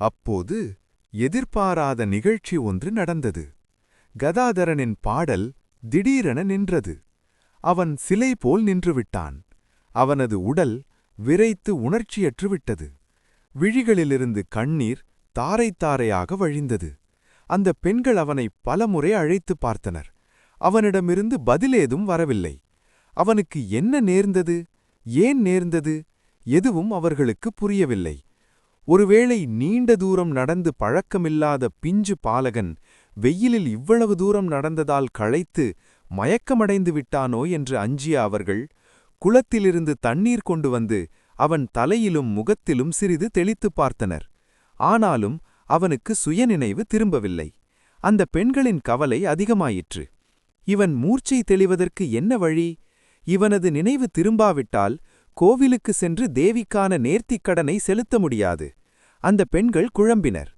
அப்போது எதிர்பாராத நிகழ்ச்சி ஒன்று நடந்தது. கதாதரனின் பாடல் திடீரென நின்றது. அவன் சிலை போல் நின்றுவிட்டான். அவனது உடல் விரைத்து உணர்ச்சியற்று விட்டது. விழிகளிலிருந்து கண்ணீர் தாரை தாரையாக வழிந்தது. அந்த பெண்கள் அவனை பலமுறை அழைத்து பார்த்தனர். அவனிடமிருந்து பதிலேதும் வரவில்லை. அவனுக்கு என்ன நேர்ந்தது? ஏன் நேர்ந்தது? எதுவும் அவர்களுக்கு புரியவில்லை. ஒருவேளை நீண்ட தூரம் நடந்து பழக்கமில்லாத பிஞ்சு பாலகன் வெயிலில் இவ்வளவு தூரம் நடந்ததால் களைத்து மயக்கமடைந்து விட்டானோ என்று அஞ்சிய அவர்கள் குளத்திலிருந்து தண்ணீர் கொண்டு வந்து அவன் தலையிலும் முகத்திலும் சிறிது தெளித்துப் பார்த்தனர். ஆனாலும் அவனுக்கு சுயநினைவு திரும்பவில்லை. அந்த பெண்களின் கவலை அதிகமாயிற்று. இவன் மூர்ச்சை தெளிவதற்கு என்ன வழி? இவனது நினைவு திரும்பாவிட்டால் கோவிலுக்கு சென்று தேவிக்கான நேர்த்திக்கடனை செலுத்த முடியாது. அந்த பெண்கள் குழம்பினர்.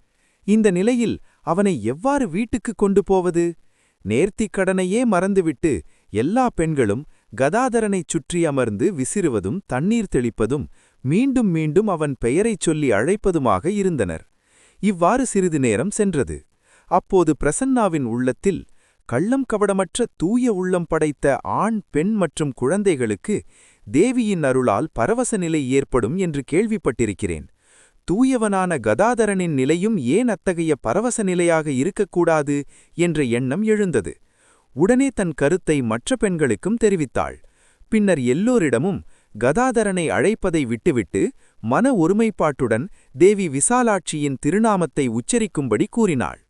இந்த நிலையில் அவனை எவ்வாறு வீட்டுக்கு கொண்டு போவது? நேர்த்திக்கடனையே மறந்துவிட்டு எல்லா பெண்களும் கதாதரனைச் சுற்றி அமர்ந்து விசிறுவதும் தண்ணீர் தெளிப்பதும் மீண்டும் மீண்டும் அவன் பெயரைச் சொல்லி அழைப்பதுமாக இருந்தனர். இவ்வாறு சிறிது நேரம் சென்றது. அப்போது பிரசன்னாவின் உள்ளத்தில் கள்ளம் கவடமற்ற தூய உள்ளம் படைத்த ஆண் பெண் மற்றும் குழந்தைகளுக்கு தேவியின் அருளால் பரவச நிலை ஏற்படும் என்று கேள்விப்பட்டிருக்கிறேன். தூயவனான கதாதரனின் நிலையும் ஏன் அத்தகைய பரவச நிலையாக இருக்கக்கூடாது என்ற எண்ணம் எழுந்தது. உடனே தன் கருத்தை மற்ற பெண்களுக்கும் தெரிவித்தாள். பின்னர் எல்லோரிடமும் கதாதரனை அழைப்பதை விட்டுவிட்டு மன ஒருமைப்பாட்டுடன் தேவி விசாலாட்சியின் திருநாமத்தை உச்சரிக்கும்படி கூறினாள்.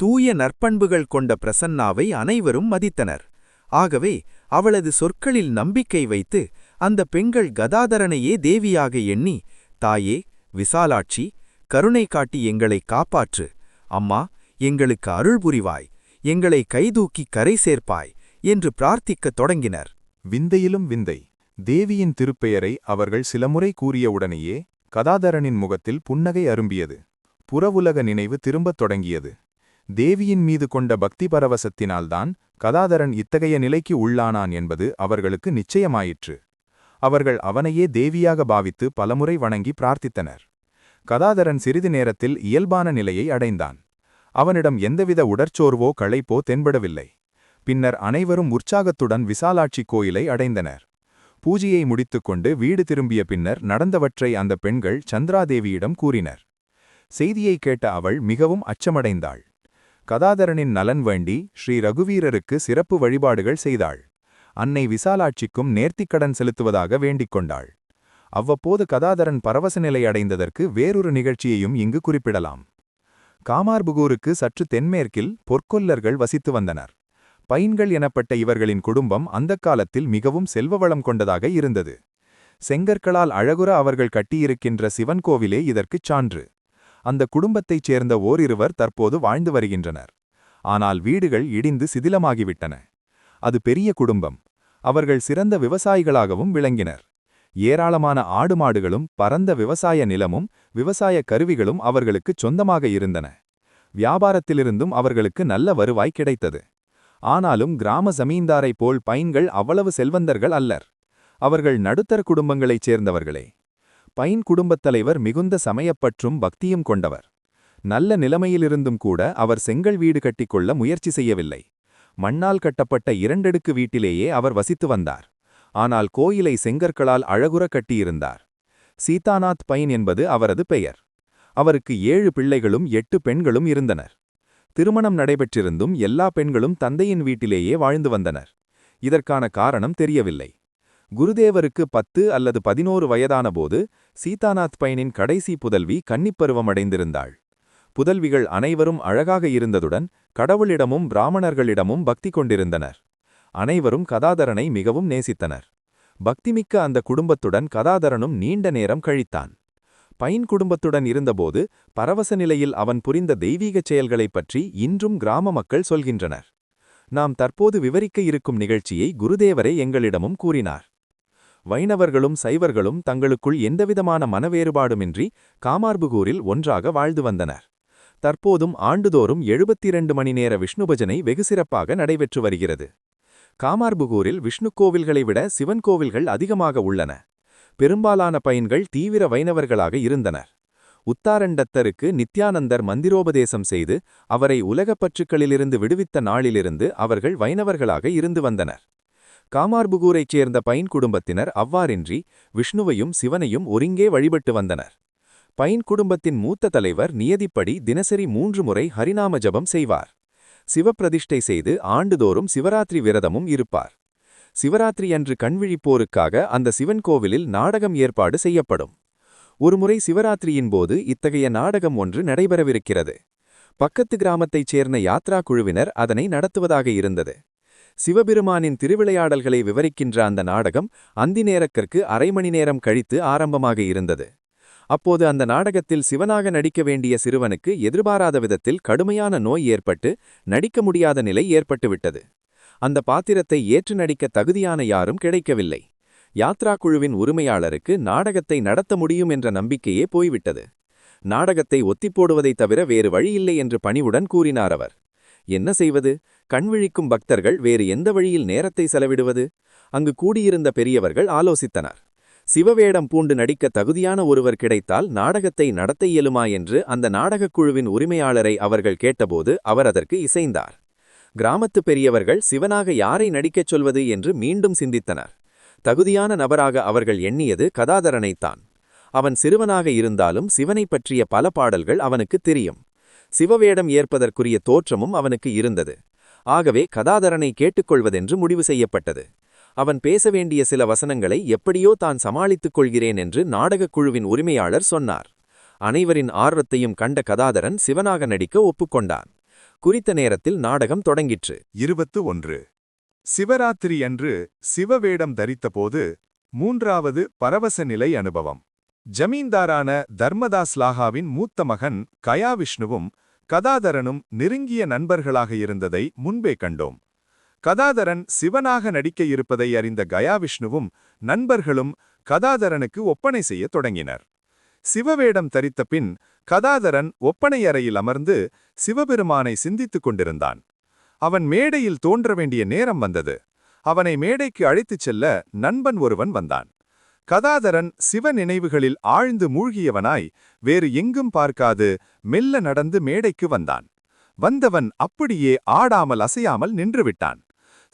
தூய நற்பண்புகள் கொண்ட பிரசன்னாவை அனைவரும் மதித்தனர். ஆகவே அவளது சொற்களில் நம்பிக்கை வைத்து அந்த பெண்கள் கதாதரனையே தேவியாக எண்ணி தாயே விசாலாட்சி கருணை காட்டி எங்களை காப்பாற்று. அம்மா எங்களுக்கு அருள் புரிவாய். எங்களை கைதூக்கி கரை சேர்ப்பாய் என்று பிரார்த்திக்கத் தொடங்கினர். விந்தையிலும் விந்தை. தேவியின் திருப்பெயரை அவர்கள் சிலமுறை கூறியவுடனேயே கதாதரனின் முகத்தில் புன்னகை அரும்பியது. புறவுலக நினைவு திரும்பத் தொடங்கியது. தேவியின் மீது கொண்ட பக்தி பரவசத்தினால்தான் கதாதரன் இத்தகைய நிலைக்கு உள்ளானான் என்பது அவர்களுக்கு நிச்சயமாயிற்று. அவர்கள் அவனையே தேவியாக பாவித்து பலமுறை வணங்கி பிரார்த்தித்தனர். கதாதரன் சிறிது நேரத்தில் இயல்பான நிலையை அடைந்தான். அவனிடம் எந்தவித உடற்சோர்வோ களைப்போ தென்படவில்லை. பின்னர் அனைவரும் உற்சாகத்துடன் விசாலாட்சி கோயிலை அடைந்தனர். பூஜையை முடித்துக்கொண்டு வீடு திரும்பிய பின்னர் நடந்தவற்றை அந்த பெண்கள் சந்திராதேவியிடம் கூறினர். செய்தியை கேட்ட அவள் மிகவும் அச்சமடைந்தாள். கதாதரனின் நலன் வேண்டி ஸ்ரீ ரகுவீரருக்கு சிறப்பு வழிபாடுகள் செய்தாள். அன்னை விசாலாட்சிக்கும் நேர்த்திக்கடன் செலுத்துவதாக வேண்டிக் கொண்டாள். அவ்வப்போது கதாதரன் பரவச நிலை அடைந்ததற்கு வேறொரு நிகழ்ச்சியையும் இங்கு குறிப்பிடலாம். காமார்புகூருக்கு சற்று தென்மேற்கில் பொற்கொல்லர்கள் வசித்து வந்தனர். பைன்கள் எனப்பட்ட இவர்களின் குடும்பம் அந்தக் காலத்தில் மிகவும் செல்வவளம் கொண்டதாக இருந்தது. செங்கற்களால் அழகுற அவர்கள் கட்டியிருக்கின்ற சிவன் கோவிலே இதற்குச் சான்று. அந்த குடும்பத்தைச் சேர்ந்த ஓரிருவர் தற்போது வாழ்ந்து வருகின்றனர். ஆனால் வீடுகள் இடிந்து சிதிலமாகிவிட்டன. அது பெரிய குடும்பம். அவர்கள் சிறந்த விவசாயிகளாகவும் விளங்கினர். ஏராளமான ஆடு மாடுகளும் பரந்த விவசாய நிலமும் விவசாய கருவிகளும் அவர்களுக்கு சொந்தமாக இருந்தன. வியாபாரத்திலிருந்தும் அவர்களுக்கு நல்ல வருவாய் கிடைத்தது. ஆனாலும் கிராம ஜமீன்தாரை போல் பைன்கள் அவ்வளவு செல்வந்தர்கள் அல்லர். அவர்கள் நடுத்தர குடும்பங்களைச் சேர்ந்தவர்களே. பைன் குடும்பத் தலைவர் மிகுந்த சமயப்பற்றும் பக்தியும் கொண்டவர். நல்ல நிலைமையிலிருந்தும் கூட அவர் செங்கல் வீடு கட்டிக்கொள்ள முயற்சி செய்யவில்லை. மண்ணால் கட்டப்பட்ட இரண்டடுக்கு வீட்டிலேயே அவர் வசித்து வந்தார். ஆனால் கோயிலை செங்கற்களால் அழகுற கட்டியிருந்தார். சீதாநாத் பைன் என்பது அவரது பெயர். அவருக்கு ஏழு பிள்ளைகளும் எட்டு பெண்களும் இருந்தனர். திருமணம் நடைபெற்றிருந்தும் எல்லா பெண்களும் தந்தையின் வீட்டிலேயே வாழ்ந்து வந்தனர். இதற்கான காரணம் தெரியவில்லை. குருதேவருக்கு பத்து அல்லது பதினோரு வயதானபோது சீதாநாத் பையனின் கடைசி புதல்வி கன்னிப்பருவமடைந்திருந்தாள். புதல்விகள் அனைவரும் அழகாக இருந்ததுடன் கடவுளிடமும் பிராமணர்களிடமும் பக்தி கொண்டிருந்தனர். அனைவரும் கதாதரனை மிகவும் நேசித்தனர். பக்திமிக்க அந்த குடும்பத்துடன் கதாதரனும் நீண்ட நேரம் கழித்தான். பைன் குடும்பத்துடன் இருந்தபோது பரவச நிலையில் அவன் புரிந்த தெய்வீகச் செயல்களைப் பற்றி இன்றும் கிராம மக்கள் சொல்கின்றனர். நாம் தற்போது விவரிக்க இருக்கும் நிகழ்ச்சியை குருதேவரே எங்களிடமும் கூறினார். வைணவர்களும் சைவர்களும் தங்களுக்குள் எந்தவிதமான மனவேறுபாடுமின்றி காமார்புகூரில் ஒன்றாக வாழ்ந்து வந்தனர். தற்போதும் ஆண்டுதோறும் எழுபத்திரண்டு மணி நேர விஷ்ணு பஜனை வெகு சிறப்பாக நடைபெற்று வருகிறது. காமார்புகூரில் விஷ்ணு கோவில்களை விட சிவன் கோவில்கள் அதிகமாக உள்ளன. பெரும்பாலான பயன்கள் தீவிர வைணவர்களாக இருந்தனர். உத்தாரண்டத்தருக்கு நித்யானந்தர் மந்திரோபதேசம் செய்து அவரை உலகப் பற்றுக்களிலிருந்து விடுவித்த நாளிலிருந்து அவர்கள் வைணவர்களாக இருந்து வந்தனர். காமார்புகூரைச் சேர்ந்த பைன் குடும்பத்தினர் அவ்வாறின்றி விஷ்ணுவையும் சிவனையும் ஒருங்கே வழிபட்டு வந்தனர். பைன் குடும்பத்தின் மூத்த தலைவர் நியதிப்படி தினசரி மூன்று முறை ஹரிநாம ஜபம் செய்வார். சிவப்பிரதிஷ்டை செய்து ஆண்டுதோறும் சிவராத்திரி விரதமும் இருப்பார். சிவராத்திரி அன்று கண்விழிப்போருக்காக அந்த சிவன் கோவிலில் நாடகம் ஏற்பாடு செய்யப்படும். ஒருமுறை சிவராத்திரியின் போது இத்தகைய நாடகம் ஒன்று நடைபெறவிருக்கிறது. பக்கத்து கிராமத்தைச் சேர்ந்த யாத்ரா குழுவினர் அதனை நடத்துவதாக இருந்தது. சிவபெருமானின் திருவிளையாடல்களை விவரிக்கின்ற அந்த நாடகம் அந்தி நேரக்கற்கு அரை மணி நேரம் கழித்து ஆரம்பமாக இருந்தது. அப்போது அந்த நாடகத்தில் சிவனாக நடிக்க வேண்டிய சிறுவனுக்கு எதிர்பாராத விதத்தில் கடுமையான நோய் ஏற்பட்டு நடிக்க முடியாத நிலை ஏற்பட்டுவிட்டது. அந்த பாத்திரத்தை ஏற்று நடிக்க தகுதியான யாரும் கிடைக்கவில்லை. யாத்ரா குழுவின் உரிமையாளருக்கு நாடகத்தை நடத்த முடியும் என்ற நம்பிக்கையே போய்விட்டது. நாடகத்தை ஒத்திப்போடுவதை தவிர வேறு வழியில்லை என்று பணிவுடன் கூறினார் அவர். என்ன செய்வது? கண்விழிக்கும் பக்தர்கள் வேறு எந்த வழியில் நேரத்தை செலவிடுவது? அங்கு கூடியிருந்த பெரியவர்கள் ஆலோசித்தனர். சிவவேடம் பூண்டு நடிக்க தகுதியான ஒருவர் கிடைத்தால் நாடகத்தை நடத்த இயலுமா என்று அந்த நாடகக் குழுவின் உரிமையாளரை அவர்கள் கேட்டபோது அவர் அதற்கு இசைந்தார். கிராமத்து பெரியவர்கள் சிவனாக யாரை நடிக்கச் சொல்வது என்று மீண்டும் சிந்தித்தனர். தகுதியான நபராக அவர்கள் எண்ணியது கதாதரனைத்தான் அவன் சிறுவனாக இருந்தாலும் சிவனைப் பற்றிய பல பாடல்கள் அவனுக்கு தெரியும். சிவவேடம் ஏற்பதற்குரிய தோற்றமும் அவனுக்கு இருந்தது. ஆகவே கதாதரனை கேட்டுக்கொள்வதென்று முடிவு செய்யப்பட்டது. அவன் பேச வேண்டிய சில வசனங்களை எப்படியோ தான் சமாளித்துக் கொள்கிறேன் என்று நாடகக் குழுவின் உரிமையாளர் சொன்னார். அனைவரின் ஆர்வத்தையும் கண்ட கதாதரன் சிவனாக நடிக்க ஒப்புக்கொண்டான். குறித்த நேரத்தில் நாடகம் தொடங்கிற்று. இருபத்து ஒன்று சிவராத்திரி அன்று சிவவேடம் தரித்தபோது மூன்றாவது பரவச நிலை அனுபவம். ஜமீன்தாரான தர்மதாஸ் லாகாவின் மூத்த மகன் கயாவிஷ்ணுவும் கதாதரனும் நெருங்கிய நண்பர்களாக இருந்ததை முன்பே கண்டோம். கதாதரன் சிவனாக நடிக்க இருப்பதை அறிந்த கயாவிஷ்ணுவும் நண்பர்களும் கதாதரனுக்கு ஒப்பனை செய்யத் தொடங்கினர். சிவவேடம் தரித்த பின் கதாதரன் ஒப்பனை அறையில் அமர்ந்து சிவபெருமானை சிந்தித்துக் கொண்டிருந்தான். அவன் மேடையில் தோன்ற வேண்டிய நேரம் வந்தது. அவனை மேடைக்கு அழைத்துச் செல்ல நண்பன் ஒருவன் வந்தான். கதாதரன் சிவ நினைவுகளில் ஆழ்ந்து மூழ்கியவனாய் வேறு எங்கும் பார்க்காது மெல்ல நடந்து மேடைக்கு வந்தான். வந்தவன் அப்படியே ஆடாமல் அசையாமல் நின்றுவிட்டான்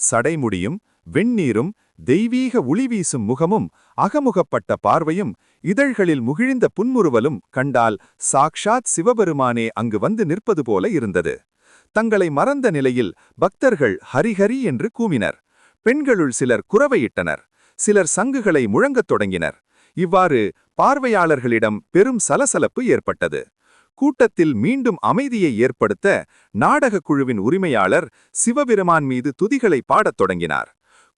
சடைமுடியும் வெண்ணீரும் தெய்வீக உளிவீசும் முகமும் அகமுகப்பட்ட பார்வையும் இதழ்களில் முகிழ்ந்த புன்முறுவலும் கண்டால் சாக்ஷாத் சிவபெருமானே அங்கு வந்து நிற்பது போல இருந்தது. தங்களை மறந்த நிலையில் பக்தர்கள் ஹரிஹரி என்று கூவினர். பெண்களுள் சிலர் குரவையிட்டனர் சிலர் சங்குகளை முழங்கத் தொடங்கினர். இவ்வாறு பார்வையாளர்களிடம் பெரும் சலசலப்பு ஏற்பட்டது. கூட்டத்தில் மீண்டும் அமைதியை ஏற்படுத்த நாடகக் குழுவின் உரிமையாளர் சிவபெருமான் மீது துதிகளை பாடத் தொடங்கினார்.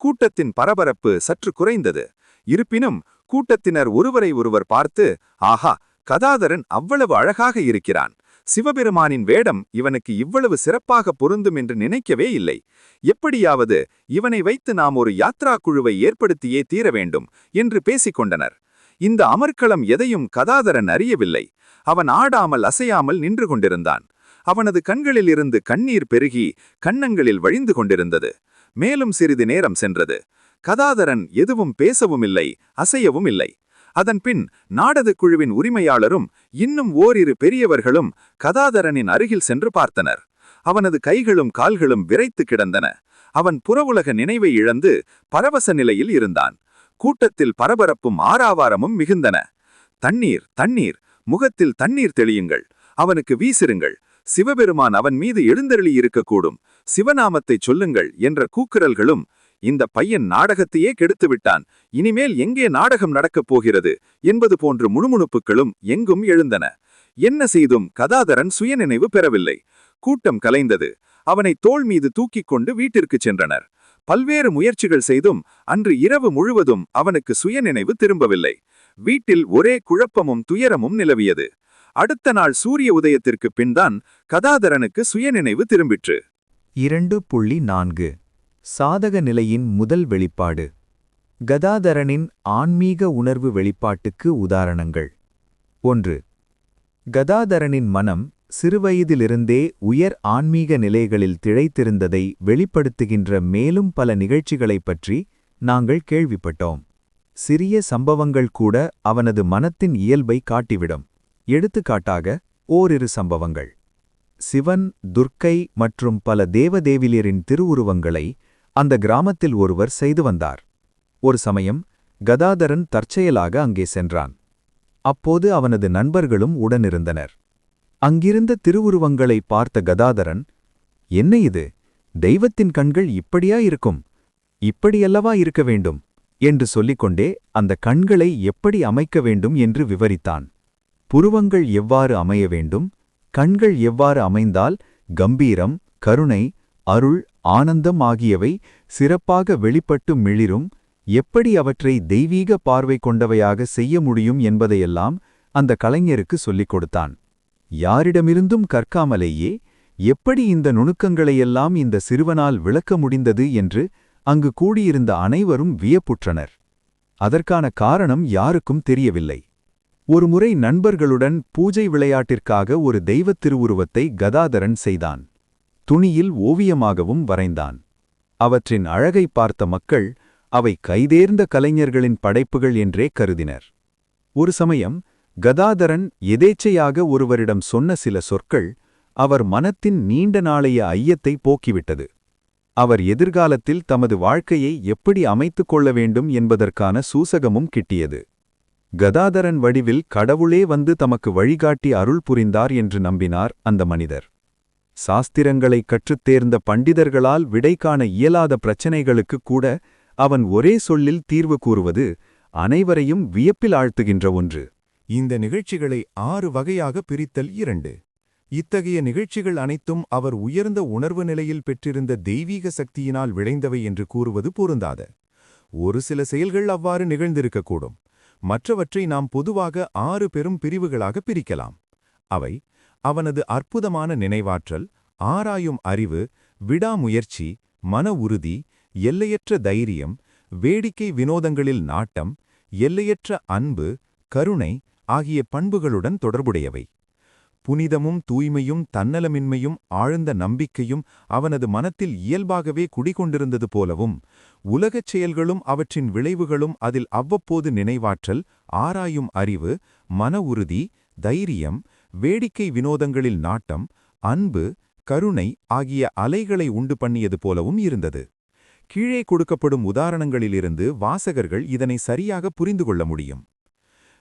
கூட்டத்தின் பரபரப்பு சற்று குறைந்தது. இருப்பினும் கூட்டத்தினர் ஒருவரை ஒருவர் பார்த்து ஆஹா கதாதரன் அவ்வளவு அழகாக இருக்கிறான். சிவபெருமானின் வேடம் இவனுக்கு இவ்வளவு சிறப்பாக பொருந்தும் என்று நினைக்கவே இல்லை. எப்படியாவது இவனை வைத்து நாம் ஒரு யாத்ரா குழுவை ஏற்படுத்தியே தீர வேண்டும் என்று பேசிக்கொண்டனர் இந்த அமர்க்களம் எதையும் கதாதரன் அறியவில்லை. அவன் ஆடாமல் அசையாமல் நின்று கொண்டிருந்தான். அவனது கண்களிலிருந்து கண்ணீர் பெருகி கன்னங்களில் வழிந்து கொண்டிருந்தது. மேலும் சிறிது நேரம் சென்றது. கதாதரன் எதுவும் பேசவும் இல்லை அசையவும் இல்லை அதன்பின் நாடகக் குழுவின் உரிமையாளரும் இன்னும் ஓரிரு பெரியவர்களும் கதாதரனின் அருகில் சென்று பார்த்தனர். அவனது கைகளும் கால்களும் விரைத்து கிடந்தன. அவன் புறவுலக நினைவை இழந்து பரவச நிலையில் இருந்தான். கூட்டத்தில் பரபரப்பும் ஆறாவாரமும் மிகுந்தன. தண்ணீர் தண்ணீர் முகத்தில் தண்ணீர் தெளியுங்கள். அவனுக்கு வீசிருங்கள். சிவபெருமான் அவன் மீது எழுந்தருளி இருக்கக்கூடும். சிவநாமத்தைச் சொல்லுங்கள் என்ற கூக்குரல்களும் இந்த பையன் நாடகத்தையே கெடுத்து விட்டான் இனிமேல் எங்கே நாடகம் நடக்கப் போகிறது? என்பது போன்ற முணுமுணுப்புகளும் எங்கும் எழுந்தன. என்ன செய்தும் கதாதரன் சுயநினைவு பெறவில்லை. கூட்டம் கலைந்தது. அவனை தோள் மீது தூக்கிக் கொண்டு வீட்டிற்குச் சென்றனர். பல்வேறு முயற்சிகள் செய்தும் அன்று இரவு முழுவதும் அவனுக்கு சுயநினைவு திரும்பவில்லை. வீட்டில் ஒரே குழப்பமும் துயரமும் நிலவியது. அடுத்த நாள் சூரிய உதயத்திற்கு பின்தான் கதாதரனுக்கு சுயநினைவு திரும்பிற்று. இரண்டு புள்ளி நான்கு. சாதக நிலையின் முதல் வெளிப்பாடு. கதாதரனின் ஆன்மீக உணர்வு வெளிப்பாட்டுக்கு உதாரணங்கள். ஒன்று. கதாதரனின் மனம் சிறுவயதிலிருந்தே உயர் ஆன்மீக நிலைகளில் திழைத்திருந்ததை வெளிப்படுத்துகின்ற மேலும் பல நிகழ்ச்சிகளைப் பற்றி நாங்கள் கேள்விப்பட்டோம். சிறிய சம்பவங்கள் கூட அவனது மனத்தின் இயல்பை காட்டிவிடும். எடுத்துக்காட்டாக ஓரிரு சம்பவங்கள். சிவன் துர்க்கை மற்றும் பல தேவதேவிலியரின் திருவுருவங்களை அந்த கிராமத்தில் ஒருவர் செய்து வந்தார். ஒரு சமயம் கதாதரன் தற்செயலாக அங்கே சென்றான். அப்போது அவனது நண்பர்களும் உடனிருந்தனர். அங்கிருந்த திருவுருவங்களை பார்த்த கதாதரன் என்ன இது? தெய்வத்தின் கண்கள் இப்படியா இருக்கும்? இப்படியல்லவா இருக்க வேண்டும்? என்று சொல்லிக்கொண்டே அந்த கண்களை எப்படி அமைக்க வேண்டும் என்று விவரித்தான். புருவங்கள் எவ்வாறு அமைய வேண்டும்? கண்கள் எவ்வாறு அமைந்தால் கம்பீரம் கருணை அருள் ஆனந்தம் ஆகியவை சிறப்பாக வெளிப்பட்டு மிளிரும்? எப்படி அவற்றை தெய்வீக பார்வை கொண்டவையாக செய்ய முடியும் என்பதையெல்லாம் அந்த கலைஞருக்கு சொல்லிக் கொடுத்தான். யாரிடமிருந்தும் கற்காமலேயே எப்படி இந்த நுணுக்கங்களையெல்லாம் இந்த சிறுவனால் விளக்க முடிந்தது என்று அங்கு கூடியிருந்த அனைவரும் வியப்புற்றனர். அதற்கான காரணம் யாருக்கும் தெரியவில்லை. ஒருமுறை நண்பர்களுடன் பூஜை விளையாட்டிற்காக ஒரு தெய்வத் திருவுருவத்தை கதாதரன் செய்தான். துணியில் ஓவியமாகவும் வரைந்தான். அவற்றின் அழகை பார்த்த மக்கள் அவை கைதேர்ந்த கலைஞர்களின் படைப்புகள் என்றே கருதினர். ஒரு சமயம் கதாதரன் எதேச்சையாக ஒருவரிடம் சொன்ன சில சொற்கள் அவர் மனத்தின் நீண்ட நாளைய ஐயத்தை போக்கிவிட்டது. அவர் எதிர்காலத்தில் தமது வாழ்க்கையை எப்படி அமைத்துக் கொள்ள வேண்டும் என்பதற்கான சூசகமும் கிட்டியது. கதாதரன் வடிவில் கடவுளே வந்து தமக்கு வழிகாட்டி அருள் புரிந்தார் என்று நம்பினார் அந்த மனிதர். சாஸ்திரங்களை கற்றுத் தேர்ந்த பண்டிதர்களால் விடை காண இயலாத பிரச்சனைகளுக்கு கூட அவன் ஒரே சொல்லில் தீர்வு கூறுவது அனைவரையும் வியப்பில் ஆழ்த்துகின்ற ஒன்று. இந்த நிகழ்ச்சிகளை ஆறு வகையாக பிரித்தல் இரண்டு. இத்தகைய நிகழ்ச்சிகள் அனைத்தும் அவர் உயர்ந்த உணர்வு நிலையில் பெற்றிருந்த தெய்வீக சக்தியினால் விளைந்தவை என்று கூறுவது பொருந்தாத. ஒரு சில செயல்கள் அவ்வாறு நிகழ்ந்திருக்கக்கூடும். மற்றவற்றை நாம் பொதுவாக ஆறு பெரும் பிரிவுகளாக பிரிக்கலாம். அவை அவனது அற்புதமான நினைவாற்றல் ஆராயும் அறிவு விடாமுயற்சி மன உறுதி எல்லையற்ற தைரியம் வேடிக்கை வினோதங்களில் நாட்டம் எல்லையற்ற அன்பு கருணை ஆகிய பண்புகளுடன் தொடர்புடையவை. புனிதமும் தூய்மையும் தன்னலமின்மையும் ஆழ்ந்த நம்பிக்கையும் அவனது மனத்தில் இயல்பாகவே குடிகொண்டிருந்தது போலவும் உலகச் செயல்களும் அவற்றின் விளைவுகளும் அதில் அவ்வப்போது நினைவாற்றல் ஆராயும் அறிவு மன உறுதி தைரியம் வேடிக்கை வினோதங்களில் நாட்டம் அன்பு கருணை ஆகிய அலைகளை உண்டு பண்ணியது போலவும் இருந்தது. கீழே கொடுக்கப்படும் உதாரணங்களிலிருந்து வாசகர்கள் இதனை சரியாக புரிந்து கொள்ள முடியும்.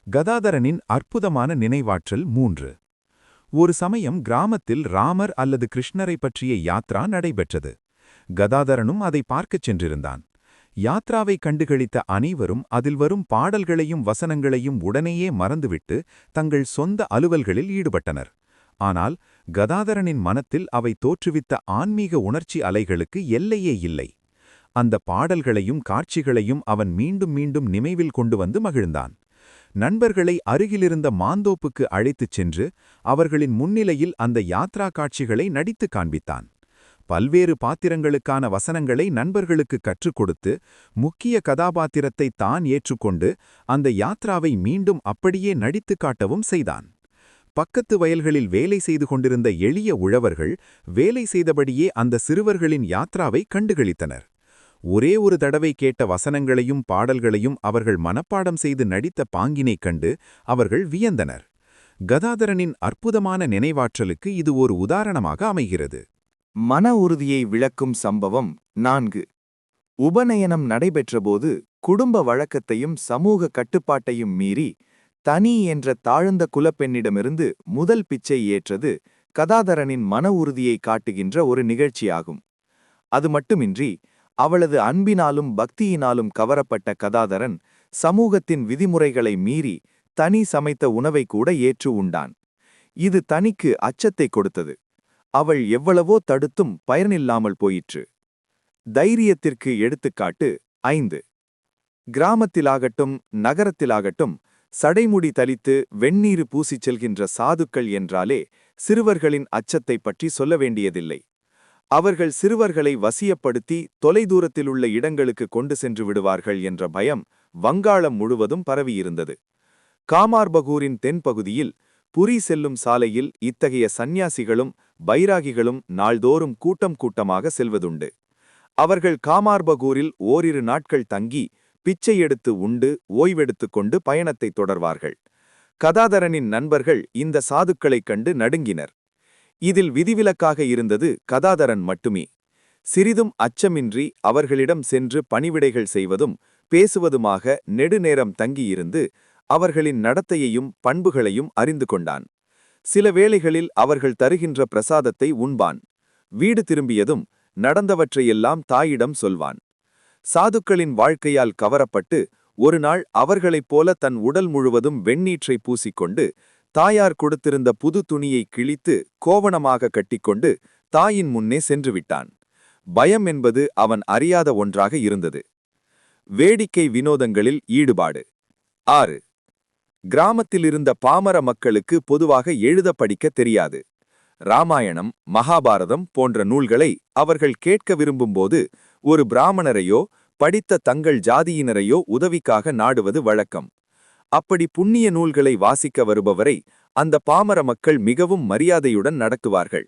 கதாதரனின் அற்புதமான நினைவாற்றல் மூன்று. ஒரு சமயம் கிராமத்தில் ராமர் அல்லது கிருஷ்ணரை பற்றிய யாத்ரா நடைபெற்றது. கதாதரனும் அதை பார்க்கச் சென்றிருந்தான். யாத்ராவை கண்டுகளித்த அனைவரும் அதில் வரும் பாடல்களையும் வசனங்களையும் உடனேயே மறந்துவிட்டு தங்கள் சொந்த அலுவல்களில் ஈடுபட்டனர். ஆனால் கதாதரனின் மனத்தில் அவை தோற்றுவித்த ஆன்மீக உணர்ச்சி அலைகளுக்கு எல்லையே இல்லை. அந்த பாடல்களையும் காட்சிகளையும் அவன் மீண்டும் மீண்டும் நினைவில் கொண்டு வந்து மகிழ்ந்தான். நண்பர்களை அருகிலிருந்த மாந்தோப்புக்கு அழைத்துச் சென்று அவர்களின் முன்னிலையில் அந்த யாத்ரா காட்சிகளை நடித்துக் காண்பித்தான். பல்வேறு பாத்திரங்களுக்கான வசனங்களை நண்பர்களுக்கு கற்றுக் கொடுத்து முக்கிய கதாபாத்திரத்தை தான் ஏற்றுக்கொண்டு அந்த யாத்ராவை மீண்டும் அப்படியே நடித்துக் காட்டவும் செய்தான். பக்கத்து வயல்களில் வேலை செய்து கொண்டிருந்த எளிய உழவர்கள் வேலை செய்தபடியே அந்த சிறுவர்களின் யாத்ராவை கண்டுகளித்தனர். ஒரே ஒரு தடவை கேட்ட வசனங்களையும் பாடல்களையும் அவர்கள் மனப்பாடம் செய்து நடித்த பாங்கினைக் கண்டு அவர்கள் வியந்தனர். கதாதரனின் அற்புதமான நினைவாற்றலுக்கு இது ஒரு உதாரணமாக அமைகிறது. மன உறுதியை விளக்கும் சம்பவம் நான்கு. உபநயனம் நடைபெற்றபோது குடும்ப வழக்கத்தையும் சமூக கட்டுப்பாட்டையும் மீறி தனி என்ற தாழ்ந்த குலப்பெண்ணிடமிருந்து முதல் பிச்சை ஏற்றது கதாதரனின் மன உறுதியை காட்டுகின்ற ஒரு நிகழ்ச்சியாகும். அது மட்டுமின்றி அவளது அன்பினாலும் பக்தியினாலும் கவரப்பட்ட கதாதரன் சமூகத்தின் விதிமுறைகளை மீறி தனி சமைத்த உணவை கூட ஏற்று உண்டான். இது தனிக்கு அச்சத்தை கொடுத்தது. அவள் எவ்வளவோ தடுத்தும் பயனில்லாமல் போயிற்று. தைரியத்திற்கு எடுத்துக்காட்டு ஐந்து. கிராமத்திலாகட்டும் நகரத்திலாகட்டும் சடைமுடி தலித்து வெந்நீரு பூசிச் செல்கின்ற சாதுக்கள் என்றாலே சிறுவர்களின் அச்சத்தைப் பற்றி சொல்ல வேண்டியதில்லை. அவர்கள் சிறுவர்களை வசியப்படுத்தி தொலைதூரத்திலுள்ள இடங்களுக்கு கொண்டு சென்று விடுவார்கள் என்ற பயம் வங்காளம் முழுவதும் பரவியிருந்தது. காமார்பகூரின் தென்பகுதியில் புரி செல்லும் சாலையில் இத்தகைய சந்நியாசிகளும் பைராகிகளும் நாள்தோறும் கூட்டம் கூட்டமாக செல்வதுண்டு. அவர்கள் காமார்பகூரில் ஓரிரு நாட்கள் தங்கி பிச்சை எடுத்து உண்டு ஓய்வெடுத்துக் கொண்டு பயணத்தை தொடர்வார்கள். கதாதரனின் நண்பர்கள் இந்த சாதுக்களைக் கண்டு நடுங்கினர். இதில் விதிவிலக்காக இருந்தது கதாதரன் மட்டுமே. சிறிதும் அச்சமின்றி அவர்களிடம் சென்று பணிவிடைகள் செய்வதும் பேசுவதுமாக நெடுநேரம் தங்கியிருந்து அவர்களின் நடத்தையையும் பண்புகளையும் அறிந்து கொண்டான். சில வேளைகளில் அவர்கள் தருகின்ற பிரசாதத்தை உண்பான். வீடு திரும்பியதும் நடந்தவற்றையெல்லாம் தாயிடம் சொல்வான். சாதுக்களின் வாழ்க்கையால் கவரப்பட்டு ஒருநாள் அவர்களைப் போல தன் உடல் முழுவதும் வெண்ணீற்றை பூசிக்கொண்டு தாயார் கொடுத்திருந்த புது துணியை கிழித்து கோவணமாக கட்டிக்கொண்டு தாயின் முன்னே சென்று விட்டான் பயம் என்பது அவன் அறியாத ஒன்றாக இருந்தது. வேடிக்கை வினோதங்களில் ஈடுபாடு. ஆறு. கிராமத்திலிருந்த பாமர மக்களுக்கு பொதுவாக எழுத படிக்க தெரியாது. ராமாயணம் மகாபாரதம் போன்ற நூல்களை அவர்கள் கேட்க விரும்பும்போது ஒரு பிராமணரையோ படித்த தங்கள் ஜாதியினரையோ உதவிக்காக நாடுவது வழக்கம். அப்படி புண்ணிய நூல்களை வாசிக்க வருபவரை அந்த பாமர மக்கள் மிகவும் மரியாதையுடன் நடத்துவார்கள்.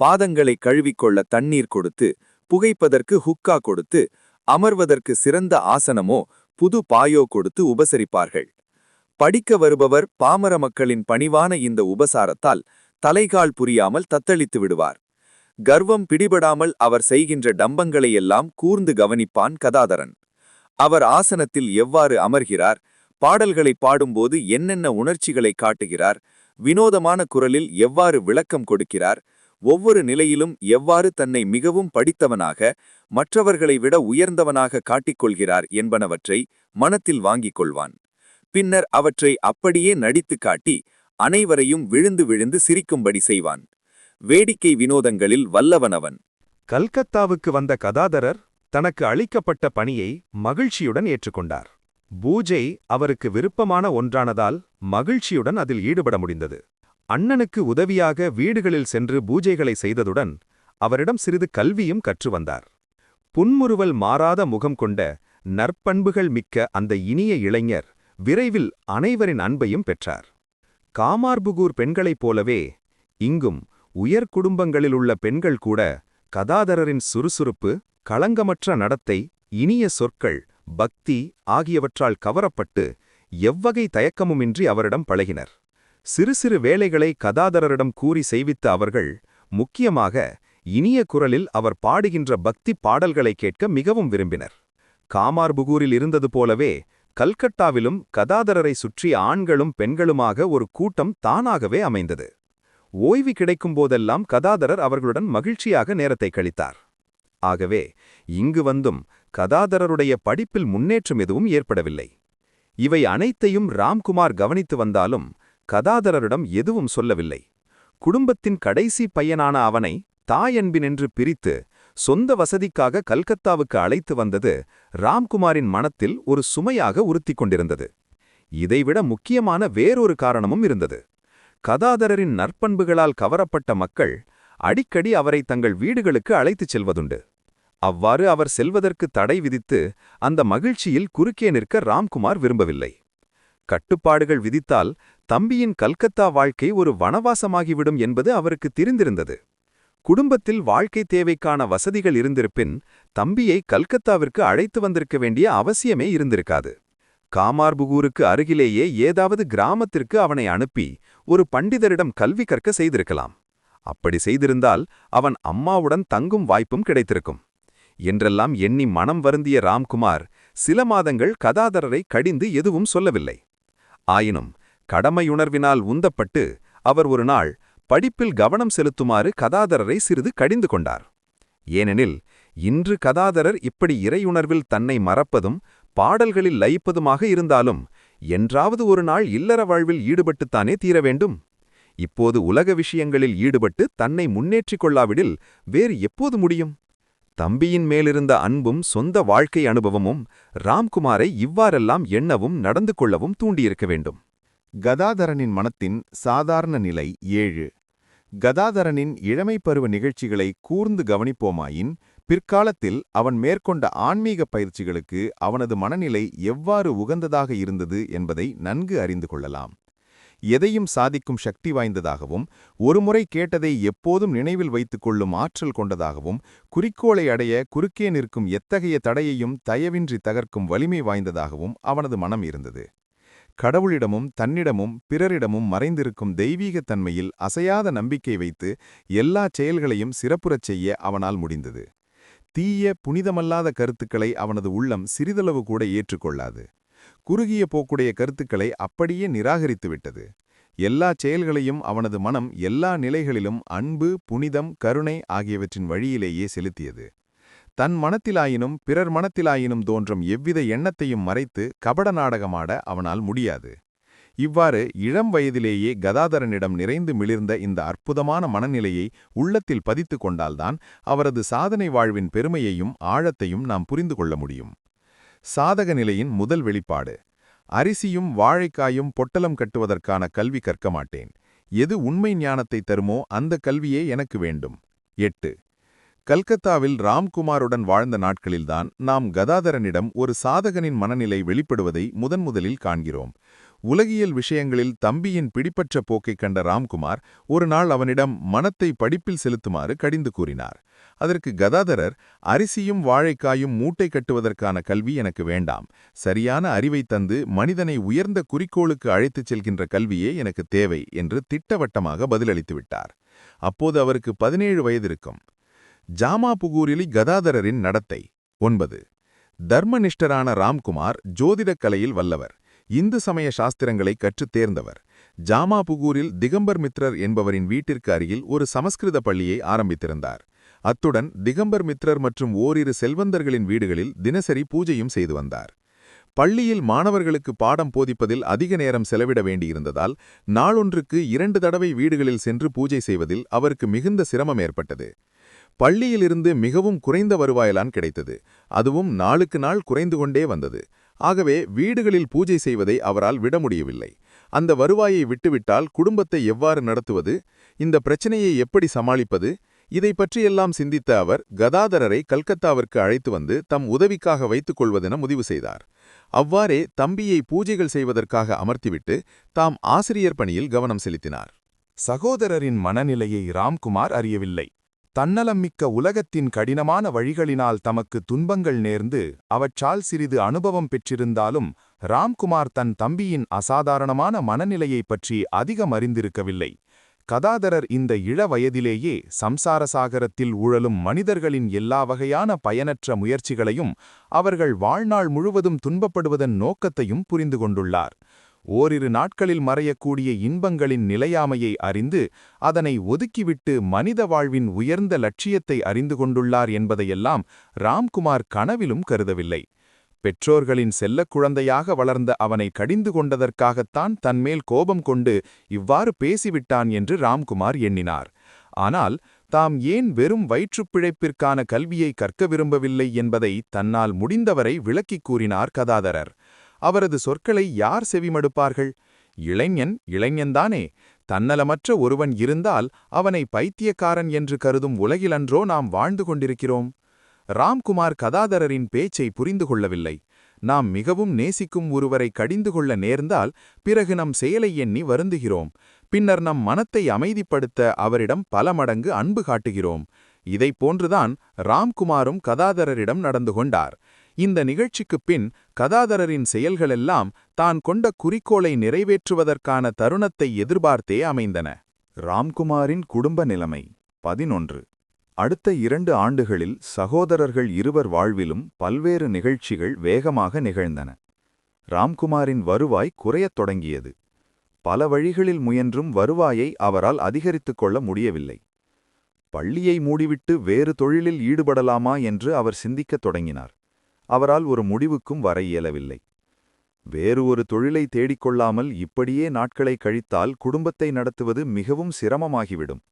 பாதங்களை கழுவிக்கொள்ள தண்ணீர் கொடுத்து புகைப்பதற்கு ஹுக்கா கொடுத்து அமர்வதற்கு சிறந்த ஆசனமோ புது பாயோ கொடுத்து உபசரிப்பார்கள். படிக்க வருபவர் பாமர மக்களின் பணிவான இந்த உபசாரத்தால் தலைகால் புரியாமல் தத்தளித்து விடுவார். கர்வம் பிடிபடாமல் அவர் செய்கின்ற டம்பங்களையெல்லாம் கூர்ந்து கவனிப்பான் கதாதரன். அவர் ஆசனத்தில் எவ்வாறு அமர்கிறார் பாடல்களை பாடும்போது என்னென்ன உணர்ச்சிகளை காட்டுகிறார் வினோதமான குரலில் எவ்வாறு விளக்கம் கொடுக்கிறார் ஒவ்வொரு நிலையிலும் எவ்வாறு தன்னை மிகவும் படித்தவனாக மற்றவர்களை விட உயர்ந்தவனாக காட்டிக்கொள்கிறார் என்பனவற்றை மனத்தில் வாங்கிக் கொள்வான். பின்னர் அவற்றை அப்படியே நடித்துக் காட்டி அனைவரையும் விழுந்து விழுந்து சிரிக்கும்படி செய்வான். வேடிக்கை வினோதங்களில் வல்லவனவன். கல்கத்தாவுக்கு வந்த கதாதரர் தனக்கு அளிக்கப்பட்ட பணியை மகிழ்ச்சியுடன் ஏற்றுக்கொண்டார். பூஜை அவருக்கு விருப்பமான ஒன்றானதால் மகிழ்ச்சியுடன் அதில் ஈடுபட முடிந்தது. அண்ணனுக்கு உதவியாக வீடுகளில் சென்று பூஜைகளை செய்ததுடன் அவரிடம் சிறிது கல்வியும் கற்று வந்தார். புன்முறுவல் மாறாத முகம் கொண்ட நற்பண்புகள் மிக்க அந்த இனிய இளைஞர் விரைவில் அனைவரின் அன்பையும் பெற்றார். காமார்புகூர் பெண்களைப் போலவே இங்கும் உயர் குடும்பங்களில் உள்ள பெண்கள் கூட கதாதரரின் சுறுசுறுப்பு களங்கமற்ற நடத்தை இனிய சொற்கள் பக்தி ஆகியவற்றால் கவரப்பட்டு எவ்வகை தயக்கமுமின்றி அவரிடம் பழகினர். சிறு சிறு வேலைகளை கதாதரரிடம் கூறி செய்வித்த அவர்கள் முக்கியமாக இனிய குரலில் அவர் பாடுகின்ற பக்தி பாடல்களை கேட்க மிகவும் விரும்பினர். காமார்புகூரில் இருந்தது போலவே கல்கட்டாவிலும் கதாதரரை சுற்றி ஆண்களும் பெண்களுமாக ஒரு கூட்டம் தானாகவே அமைந்தது. ஓய்வு கிடைக்கும் போதெல்லாம் கதாதரர் அவர்களுடன் மகிழ்ச்சியாக நேரத்தை கழித்தார். ஆகவே இங்கு வந்தும் கதாதரருடைய படிப்பில் முன்னேற்றம் எதுவும் ஏற்படவில்லை. இவை அனைத்தையும் ராம்குமார் கவனித்து வந்தாலும் கதாதரரிடம் எதுவும் சொல்லவில்லை. குடும்பத்தின் கடைசி பையனான அவனை தாயன்பினின்று பிரித்து சொந்த வசதிக்காக கல்கத்தாவுக்கு அழைத்து வந்தது ராம்குமாரின் மனத்தில் ஒரு சுமையாக உறுத்தி கொண்டிருந்தது. இதைவிட முக்கியமான வேறொரு காரணமும் இருந்தது. கதாதரரின் நற்பண்புகளால் கவரப்பட்ட மக்கள் அடிக்கடி அவரை தங்கள் வீடுகளுக்கு அழைத்துச் செல்வதுண்டு. அவ்வாறு அவர் செல்வதற்கு தடை விதித்து அந்த மகிழ்ச்சியில் குறுக்கே நிற்க ராம்குமார் விரும்பவில்லை. கட்டுப்பாடுகள் விதித்தால் தம்பியின் கல்கத்தா வாழ்க்கை ஒரு வனவாசமாகிவிடும் என்பது அவருக்கு தெரிந்திருந்தது. குடும்பத்தில் வாழ்க்கை தேவைக்கான வசதிகள் இருந்திருப்பின் தம்பியை கல்கத்தாவிற்கு அழைத்து வந்திருக்க வேண்டிய அவசியமே இருந்திருக்காது. காமார்புகூருக்கு அருகிலேயே ஏதாவது கிராமத்திற்கு அவனை அனுப்பி ஒரு பண்டிதரிடம் கல்வி கற்க செய்திருக்கலாம். அப்படி செய்திருந்தால் அவன் அம்மாவுடன் தங்கும் வாய்ப்பும் கிடைத்திருக்கும். என்றெல்லாம் எண்ணி மனம் வருந்திய ராம்குமார் சில மாதங்கள் கதாதரரை கடிந்து எதுவும் சொல்லவில்லை. ஆயினும் கடமையுணர்வினால் உந்தப்பட்டு அவர் ஒரு நாள் படிப்பில் கவனம் செலுத்துமாறு கதாதரரை சிறிது கடிந்து கொண்டார். ஏனெனில் இன்று கதாதரர் இப்படி இறையுணர்வில் தன்னை மறப்பதும் பாடல்களில் லயிப்பதுமாக இருந்தாலும் என்றாவது ஒரு நாள் இல்லற வாழ்வில் ஈடுபட்டுத்தானே தீர வேண்டும்? இப்போது உலக விஷயங்களில் ஈடுபட்டு தன்னை முன்னேற்றிக் கொள்ளாவிடில் வேறு எப்போது முடியும்? தம்பியின் மேலிருந்த அன்பும் சொந்த வாழ்க்கை அனுபவமும் ராம்குமாரை இவ்வாறெல்லாம் எண்ணவும் நடந்து கொள்ளவும் தூண்டியிருக்க வேண்டும். கதாதரனின் மனத்தின் சாதாரண நிலை ஏழு. கதாதரனின் இளமைப் பருவ நிகழ்ச்சிகளை கூர்ந்து கவனிப்போமாயின் பிற்காலத்தில் அவன் மேற்கொண்ட ஆன்மீக பயிற்சிகளுக்கு அவனது மனநிலை எவ்வாறு உகந்ததாக இருந்தது என்பதை நன்கு அறிந்து கொள்ளலாம். எதையும் சாதிக்கும் சக்தி வாய்ந்ததாகவும் ஒருமுறை கேட்டதை எப்போதும் நினைவில் வைத்துக் கொள்ளும் ஆற்றல் கொண்டதாகவும் குறிக்கோளை அடைய குறுக்கே நிற்கும் எத்தகைய தடையையும் தயவின்றி தகர்க்கும் வலிமை வாய்ந்ததாகவும் அவனது மனம் இருந்தது. கடவுளிடமும் தன்னிடமும் பிறரிடமும் மறைந்திருக்கும் தெய்வீகத் தன்மையில் அசையாத நம்பிக்கை வைத்து எல்லாச் செயல்களையும் சிறப்புறச் செய்ய அவனால் முடிந்தது. தீய புனிதமல்லாத கருத்துக்களை அவனது உள்ளம் சிறிதளவு கூட ஏற்றுக்கொள்ளாது. குறுகிய போக்குடைய கருத்துக்களை அப்படியே நிராகரித்துவிட்டது. எல்லா செயல்களையும் அவனது மனம் எல்லா நிலைகளிலும் அன்பு புனிதம் கருணை ஆகியவற்றின் வழியிலேயே செலுத்தியது. தன் மனத்திலாயினும் பிறர் மனத்திலாயினும் தோன்றும் எவ்வித எண்ணத்தையும் மறைத்து கபட நாடகமாட அவனால் முடியாது. இவ்வாறு இளம் வயதிலேயே கதாதரனிடம் நிறைந்து மிளிர்ந்த இந்த அற்புதமான மனநிலையை உள்ளத்தில் பதித்து கொண்டால்தான் அவரது சாதனை வாழ்வின் பெருமையையும் ஆழத்தையும் நாம் புரிந்து கொள்ள முடியும். சாதக நிலையின் முதல் வெளிப்பாடு. அரிசியும் வாழைக்காயும் பொட்டலம் கட்டுவதற்கான கல்வி கற்க மாட்டேன். எது உண்மை ஞானத்தை தருமோ அந்த கல்வியே எனக்கு வேண்டும். எட்டு. கல்கத்தாவில் ராம்குமாருடன் வாழ்ந்த நாட்களில்தான் நாம் கதாதரனிடம் ஒரு சாதகனின் மனநிலை வெளிப்படுவதை முதன்முதலில் காண்கிறோம். உலகியல் விஷயங்களில் தம்பியின் பிடிப்பற்ற போக்கைக் கண்ட ராம்குமார் ஒரு நாள் அவனிடம் மனத்தை படிப்பில் செலுத்துமாறு கடிந்து கூறினார். அதற்கு கதாதரர் அரிசியும் வாழைக்காயும் மூட்டை கட்டுவதற்கான கல்வி எனக்கு வேண்டாம். சரியான அறிவை தந்து மனிதனை உயர்ந்த குறிக்கோளுக்கு அழைத்துச் செல்கின்ற கல்வியே எனக்கு தேவை என்று திட்டவட்டமாக பதிலளித்துவிட்டார் அப்போது அவருக்கு பதினேழு வயதிருக்கும். ஜாமா புகூரிலி கதாதரரின் நடத்தை ஒன்பது. தர்மனிஷ்டரான ராம்குமார் ஜோதிடக் கலையில் வல்லவர். இந்து சமய சாஸ்திரங்களை கற்றுத் தேர்ந்தவர். ஜாமாபுகூரில் திகம்பர் மித்ரர் என்பவரின் வீட்டிற்கு அருகில் ஒரு சமஸ்கிருத பள்ளியை ஆரம்பித்திருந்தார். அத்துடன் திகம்பர் மித்ரர் மற்றும் ஓரிரு செல்வந்தர்களின் வீடுகளில் தினசரி பூஜையும் செய்து வந்தார். பள்ளியில் மாணவர்களுக்கு பாடம் போதிப்பதில் அதிக நேரம் செலவிட வேண்டியிருந்ததால் நாளொன்றுக்கு இரண்டு தடவை வீடுகளில் சென்று பூஜை செய்வதில் அவருக்கு மிகுந்த சிரமம் ஏற்பட்டது. பள்ளியிலிருந்து மிகவும் குறைந்த வருவாயிலான் கிடைத்தது. அதுவும் நாளுக்கு நாள் குறைந்து கொண்டே வந்தது. ஆகவே வீடுகளில் பூஜை செய்வதை அவரால் விட முடியவில்லை. அந்த வருவாயை விட்டுவிட்டால் குடும்பத்தை எவ்வாறு நடத்துவது? இந்த பிரச்சனையை எப்படி சமாளிப்பது? இதை பற்றியெல்லாம் சிந்தித்த அவர் கதாதரரை கல்கத்தாவிற்கு அழைத்து வந்து தம் உதவிக்காக வைத்துக் கொள்வதென முடிவு செய்தார். அவ்வாறே தம்பியை பூஜைகள் செய்வதற்காக அமர்த்திவிட்டு தாம் ஆசிரியர் பணியில் கவனம் செலுத்தினார். சகோதரரின் மனநிலையை ராம்குமார் அறியவில்லை. தன்னலம் மிக்க உலகத்தின் கடினமான வழிகளினால் தமக்கு துன்பங்கள் நேர்ந்து அவற்றால் சிறிது அனுபவம் பெற்றிருந்தாலும் ராம்குமார் தன் தம்பியின் அசாதாரணமான மனநிலையைப் பற்றி அதிகம் அறிந்திருக்கவில்லை. கதாதரர் இந்த இள வயதிலேயே சம்சாரசாகரத்தில் உழலும் மனிதர்களின் எல்லா வகையான பயனற்ற முயற்சிகளையும் அவர்கள் வாழ்நாள் முழுவதும் துன்பப்படுவதன் நோக்கத்தையும் புரிந்து கொண்டுள்ளார். ஓரிரு நாட்களில் மறையக்கூடிய இன்பங்களின் நிலையாமையை அறிந்து அதனை ஒதுக்கிவிட்டு மனித வாழ்வின் உயர்ந்த லட்சியத்தை அறிந்து கொண்டுள்ளார் என்பதையெல்லாம் ராம்குமார் கனவிலும் கருதவில்லை. பெற்றோர்களின் செல்லக் குழந்தையாக வளர்ந்த அவனை கடிந்து கொண்டதற்காகத்தான் தன்மேல் கோபம் கொண்டு இவ்வாறு பேசிவிட்டான் என்று ராம்குமார் எண்ணினார். ஆனால் தாம் ஏன் வெறும் வயிற்றுப் பிழைப்பிற்கான கல்வியை கற்க விரும்பவில்லை என்பதை தன்னால் முடிந்தவரை விளக்கிக் கூறினார் கதாதரர். அவரது சொற்களை யார் செவிமடுப்பார்கள்? இளைஞன் இளைஞன்தானே. தன்னலமற்ற ஒருவன் இருந்தால் அவனை பைத்தியக்காரன் என்று கருதும் உலகிலன்றோ நாம் வாழ்ந்து கொண்டிருக்கிறோம். ராம்குமார் கதாதரரின் பேச்சை புரிந்து கொள்ளவில்லை. நாம் மிகவும் நேசிக்கும் ஒருவரை கடிந்து கொள்ள நேர்ந்தால் பிறகு நம் செயலை எண்ணி வருந்துகிறோம். பின்னர் நம் மனத்தை அமைதிப்படுத்த அவரிடம் பல மடங்கு அன்பு காட்டுகிறோம். இதைப் போன்றுதான் ராம்குமாரும் கதாதரரிடம் நடந்து கொண்டார். இந்த நிகழ்ச்சிக்குப் பின் கதாதரரின் செயல்களெல்லாம் தான் கொண்ட குறிக்கோளை நிறைவேற்றுவதற்கான தருணத்தை எதிர்பார்த்தே அமைந்தன. ராம்குமாரின் குடும்ப நிலைமை. பதினொன்று. அடுத்த இரண்டு ஆண்டுகளில் சகோதரர்கள் இருவர் வாழ்விலும் பல்வேறு நிகழ்ச்சிகள் வேகமாக நிகழ்ந்தன. ராம்குமாரின் வருவாய் குறையத் தொடங்கியது. பல வழிகளில் முயன்றும் வருவாயை அவரால் அதிகரித்துக் கொள்ள முடியவில்லை. பள்ளியை மூடிவிட்டு வேறு தொழிலில் ஈடுபடலாமா என்று அவர் சிந்திக்கத் தொடங்கினார். அவரால் ஒரு முடிவுக்கும் வர இயலவில்லை. வேறு ஒரு தொழிலை தேடிக்கொள்ளாமல் இப்படியே நாட்களை கழித்தால் குடும்பத்தை நடத்துவது மிகவும் சிரமமாகிவிடும்.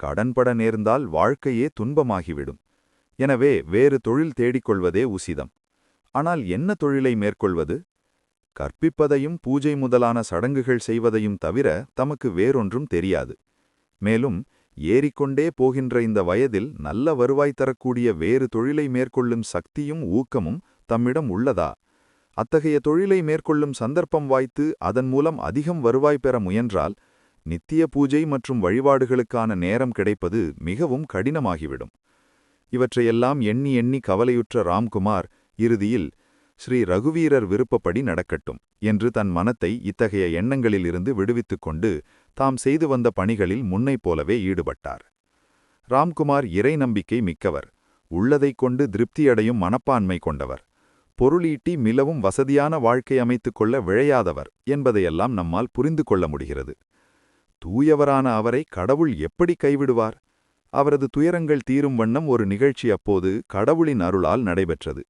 கடன்பட நேர்ந்தால் வாழ்க்கையே துன்பமாகிவிடும். எனவே வேறு தொழில் தேடிக்கொள்வதே உசிதம். ஆனால் என்ன தொழிலை மேற்கொள்வது? கற்பிப்பதையும் பூஜை முதலான சடங்குகள் செய்வதையும் தவிர தமக்கு வேறொன்றும் தெரியாது. மேலும் ஏறிக்கொண்டே போகின்ற இந்த வயதில் நல்ல வருவாய் தரக்கூடிய வேறு தொழிலை மேற்கொள்ளும் சக்தியும் ஊக்கமும் தம்மிடம் உள்ளதா? அத்தகைய தொழிலை மேற்கொள்ளும் சந்தர்ப்பம் வாய்த்து அதன் மூலம் அதிகம் வருவாய் பெற முயன்றால் நித்திய பூஜை மற்றும் வழிபாடுகளுக்கான நேரம் கிடைப்பது மிகவும் கடினமாகிவிடும். இவற்றையெல்லாம் எண்ணி எண்ணி கவலையுற்ற ராம்குமார் இறுதியில் ஸ்ரீ ரகுவீரர் விருப்பப்படி நடக்கட்டும் என்று தன் மனத்தை இத்தகைய எண்ணங்களிலிருந்து விடுவித்துக் கொண்டு தாம் செய்து வந்த பணிகளில் முன்னைப் போலவே ஈடுபட்டார். ராம்குமார் இறை நம்பிக்கை மிக்கவர் உள்ளதைக் கொண்டு திருப்தியடையும் மனப்பான்மை கொண்டவர் பொருளீட்டி மிலவும் வசதியான வாழ்க்கை அமைத்துக் கொள்ள விழையாதவர் என்பதையெல்லாம் நம்மால் புரிந்து கொள்ள முடிகிறது. தூயவரான அவரை கடவுள் எப்படி கைவிடுவார்? அவரது துயரங்கள் தீரும் வண்ணம் ஒரு நிகழ்ச்சி அப்போது கடவுளின் அருளால் நடைபெற்றது.